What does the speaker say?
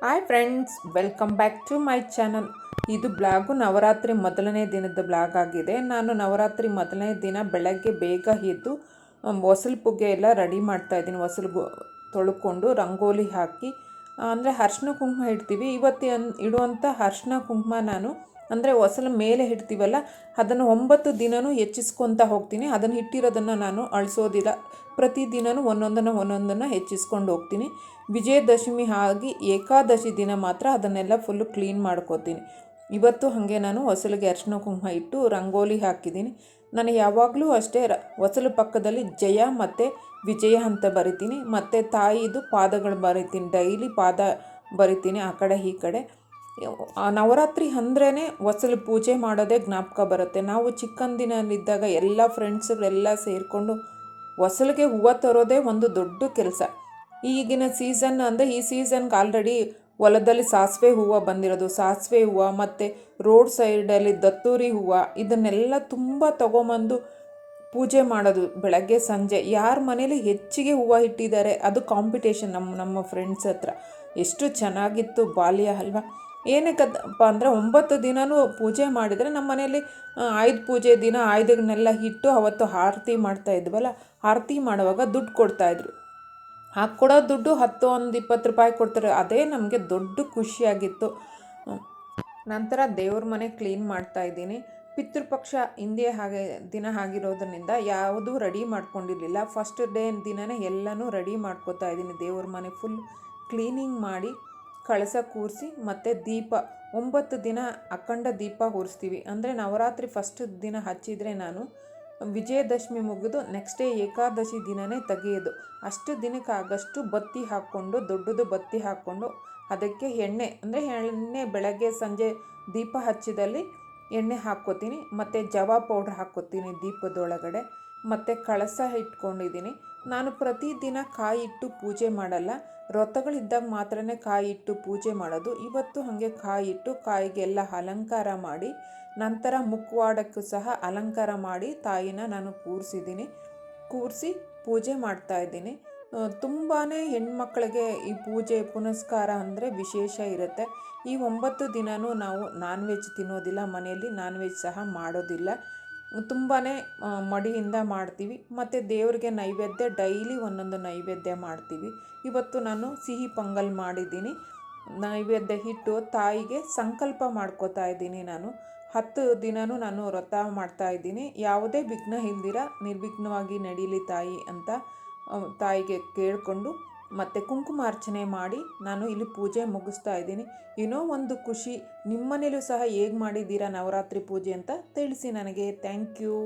Hi friends welcome back to my channel ಇದು blog Navratri ಮೊದಲನೇ ದಿನದ ಬ್ಲಾಗ್ ಆಗಿದೆ. ನಾನು ನವರಾತ್ರಿ ಮೊದಲನೇ ದಿನ ಬೆಳಗ್ಗೆ ಬೇಗ ಎದ್ದು ಹೊಸಲು ಪುಗ್ಗೆ ಎಲ್ಲ ರೆಡಿ ಮಾಡ್ತಾ ಇದ್ದೀನಿ. ಹೊಸಲು ತೊಳ್ಕೊಂಡು ರಂಗೋಲಿ ಹಾಕಿ, ಅಂದರೆ ಅರ್ಶಿನ ಕುಂಕುಮ ಇಡ್ತೀವಿ. ಇವತ್ತು ಇಡುವಂಥ ಅರ್ಶಿನ ಕುಂಕುಮ ನಾನು ಅಂದರೆ ಹೊಸಲು ಮೇಲೆ ಇಡ್ತೀವಲ್ಲ, ಅದನ್ನು ಒಂಬತ್ತು ದಿನವೂ ಹೆಚ್ಚಿಸ್ಕೊತಾ ಹೋಗ್ತೀನಿ. ಅದನ್ನು ಇಟ್ಟಿರೋದನ್ನು ನಾನು ಅಳಿಸೋದಿಲ್ಲ. ಪ್ರತಿದಿನವೂ ಒಂದೊಂದನ್ನು ಒಂದೊಂದನ್ನು ಹೆಚ್ಚಿಸ್ಕೊಂಡು ಹೋಗ್ತೀನಿ. ವಿಜಯದಶಮಿ ಆಗಿ ಏಕಾದಶಿ ದಿನ ಮಾತ್ರ ಅದನ್ನೆಲ್ಲ ಫುಲ್ಲು ಕ್ಲೀನ್ ಮಾಡ್ಕೋತೀನಿ. ಇವತ್ತು ಹಾಗೆ ನಾನು ಹೊಸಲಿಗೆ ಅರಿಶಿನ ಕುಂಕುಮ ಇಟ್ಟು ರಂಗೋಲಿ ಹಾಕಿದ್ದೀನಿ. ನಾನು ಯಾವಾಗಲೂ ಅಷ್ಟೇ ಹೊಸಲು ಪಕ್ಕದಲ್ಲಿ ಜಯ ಮತ್ತು ವಿಜಯ ಅಂತ ಬರಿತೀನಿ. ಮತ್ತು ತಾಯಿದು ಪಾದಗಳು ಬರಿತೀನಿ. ಡೈಲಿ ಪಾದ ಬರಿತೀನಿ ಆ ಕಡೆ ಈ ಕಡೆ. ನವರಾತ್ರಿ ಅಂದ್ರೇ ಹೊಸಲು ಪೂಜೆ ಮಾಡೋದೇ ಜ್ಞಾಪಕ ಬರುತ್ತೆ. ನಾವು ಚಿಕ್ಕಂದಿನಲ್ಲಿದ್ದಾಗ ಎಲ್ಲ ಫ್ರೆಂಡ್ಸ್ಗಳೆಲ್ಲ ಸೇರಿಕೊಂಡು ಹೊಸಲಿಗೆ ಹೂವು ತರೋದೇ ಒಂದು ದೊಡ್ಡ ಕೆಲಸ. ಈಗಿನ ಸೀಸನ್ ಅಂದರೆ ಈ ಸೀಸನ್ಗೆ ಆಲ್ರೆಡಿ ಹೊಲದಲ್ಲಿ ಸಾಸಿವೆ ಹೂವು ಬಂದಿರೋದು. ಸಾಸಿವೆ ಹೂವು ಮತ್ತು ರೋಡ್ ಸೈಡಲ್ಲಿ ದತ್ತೂರಿ ಹೂವು ಇದನ್ನೆಲ್ಲ ತುಂಬ ತೊಗೊಂಬಂದು ಪೂಜೆ ಮಾಡೋದು ಬೆಳಗ್ಗೆ ಸಂಜೆ. ಯಾರ ಮನೇಲಿ ಹೆಚ್ಚಿಗೆ ಹೂವು ಇಟ್ಟಿದ್ದಾರೆ ಅದು ಕಾಂಪಿಟೇಷನ್ ನಮ್ಮ ನಮ್ಮ ಫ್ರೆಂಡ್ಸ್ ಹತ್ರ. ಎಷ್ಟು ಚೆನ್ನಾಗಿತ್ತು ಬಾಲ್ಯ ಅಲ್ವಾ? ಏನಕ್ಕಪ್ಪ ಅಂದರೆ ಒಂಬತ್ತು ದಿನವೂ ಪೂಜೆ ಮಾಡಿದರೆ ನಮ್ಮ ಮನೆಯಲ್ಲಿ ಆಯುಧ ಪೂಜೆ ದಿನ ಆಯುಧಗಳನ್ನೆಲ್ಲ ಇಟ್ಟು ಅವತ್ತು ಆರತಿ ಮಾಡ್ತಾ ಇದ್ವಲ್ಲ, ಆರತಿ ಮಾಡುವಾಗ ದುಡ್ಡು ಕೊಡ್ತಾಯಿದ್ರು ಆ ಕೊಡೋ ದುಡ್ಡು ಹತ್ತು, ಒಂದು ಇಪ್ಪತ್ತು ರೂಪಾಯಿ ಕೊಡ್ತಾರೆ, ಅದೇ ನಮಗೆ ದೊಡ್ಡ ಖುಷಿಯಾಗಿತ್ತು. ನಂತರ ದೇವ್ರ ಮನೆ ಕ್ಲೀನ್ ಮಾಡ್ತಾ ಇದ್ದೀನಿ. ಪಿತೃಪಕ್ಷ ಹಿಂದೆ ಹಾಗೆ, ದಿನ ಆಗಿರೋದ್ರಿಂದ ಯಾವುದೂ ರೆಡಿ ಮಾಡ್ಕೊಂಡಿರಲಿಲ್ಲ. ಫಸ್ಟ್ ಡೇ ದಿನವೇ ಎಲ್ಲನೂ ರೆಡಿ ಮಾಡ್ಕೋತಾ ಇದ್ದೀನಿ ದೇವ್ರ ಮನೆ ಫುಲ್ ಕ್ಲೀನಿಂಗ್ ಮಾಡಿ. ಕಳಸ ಕೂರಿಸಿ ಮತ್ತು ದೀಪ, ಒಂಬತ್ತು ದಿನ ಅಖಂಡ ದೀಪ ಉರಿಸ್ತೀವಿ ಅಂದರೆ ನವರಾತ್ರಿ ಫಸ್ಟ್ ದಿನ ಹಚ್ಚಿದರೆ ನಾನು ವಿಜಯದಶಮಿ ಮುಗಿದು ನೆಕ್ಸ್ಟ್ ಡೇ ಏಕಾದಶಿ ದಿನನೇ ತೆಗೆಯೋದು. ಅಷ್ಟು ದಿನಕ್ಕೆ ಆಗಷ್ಟು ಬತ್ತಿ ಹಾಕ್ಕೊಂಡು, ದೊಡ್ಡದು ಬತ್ತಿ ಹಾಕ್ಕೊಂಡು ಅದಕ್ಕೆ ಎಣ್ಣೆ, ಅಂದರೆ ಎಣ್ಣೆ ಬೆಳಗ್ಗೆ, ಸಂಜೆ ದೀಪ ಹಚ್ಚಿದಲ್ಲಿ ಎಣ್ಣೆ ಹಾಕ್ಕೋತೀನಿ. ಮತ್ತು ಜವಾ ಪೌಡ್ರ್ ಹಾಕ್ಕೋತೀನಿ ದೀಪದೊಳಗಡೆ. ಮತ್ತು ಕಳಸ ಇಟ್ಕೊಂಡಿದ್ದೀನಿ. ನಾನು ಪ್ರತಿದಿನ ಕಾಯಿ ಇಟ್ಟು ಪೂಜೆ ಮಾಡಲ್ಲ. ವ್ರತಗಳಿದ್ದಾಗ ಮಾತ್ರನೇ ಕಾಯಿ ಇಟ್ಟು ಪೂಜೆ ಮಾಡೋದು. ಇವತ್ತು ಹಾಗೆ ಕಾಯಿ ಇಟ್ಟು ಕಾಯಿಗೆಲ್ಲ ಅಲಂಕಾರ ಮಾಡಿ, ನಂತರ ಮುಖವಾಡಕ್ಕೂ ಸಹ ಅಲಂಕಾರ ಮಾಡಿ ತಾಯಿನ ನಾನು ಕೂರಿಸಿದ್ದೀನಿ. ಕೂರಿಸಿ ಪೂಜೆ ಮಾಡ್ತಾ ಇದ್ದೀನಿ. ತುಂಬಾ ಹೆಣ್ಮಕ್ಳಿಗೆ ಈ ಪೂಜೆ ಪುನಸ್ಕಾರ ಅಂದರೆ ವಿಶೇಷ ಇರುತ್ತೆ. ಈ ಒಂಬತ್ತು ದಿನವೂ ನಾವು ನಾನ್ ವೆಜ್ ತಿನ್ನೋದಿಲ್ಲ. ಮನೆಯಲ್ಲಿ ನಾನ್ ವೆಜ್ ಸಹ ಮಾಡೋದಿಲ್ಲ. ತುಂಬಾ ಮಡಿಯಿಂದ ಮಾಡ್ತೀವಿ. ಮತ್ತು ದೇವರಿಗೆ ನೈವೇದ್ಯ, ಡೈಲಿ ಒಂದೊಂದು ನೈವೇದ್ಯ ಮಾಡ್ತೀವಿ. ಇವತ್ತು ನಾನು ಸಿಹಿ ಪೊಂಗಲ್ ಮಾಡಿದ್ದೀನಿ. ನೈವೇದ್ಯ ಹಿಟ್ಟು, ತಾಯಿಗೆ ಸಂಕಲ್ಪ ಮಾಡ್ಕೋತಾ ಇದ್ದೀನಿ ನಾನು. ಹತ್ತು ದಿನವೂ ನಾನು ವ್ರತ ಮಾಡ್ತಾ ಇದ್ದೀನಿ. ಯಾವುದೇ ವಿಘ್ನ ಇಲ್ದಿರ ನಿರ್ವಿಘ್ನವಾಗಿ ನಡೀಲಿ ತಾಯಿ ಅಂತ ತಾಯಿಗೆ ಕೇಳಿಕೊಂಡು ಮತ್ತು ಕುಂಕುಮಾರ್ಚನೆ ಮಾಡಿ ನಾನು ಇಲ್ಲಿ ಪೂಜೆ ಮುಗಿಸ್ತಾ ಇದ್ದೀನಿ. ಏನೋ ಒಂದು ಖುಷಿ. ನಿಮ್ಮನೇಲೂ ಸಹ ಹೇಗೆ ಮಾಡಿದ್ದೀರಾ ನವರಾತ್ರಿ ಪೂಜೆ ಅಂತ ತಿಳಿಸಿ ನನಗೆ. Thank you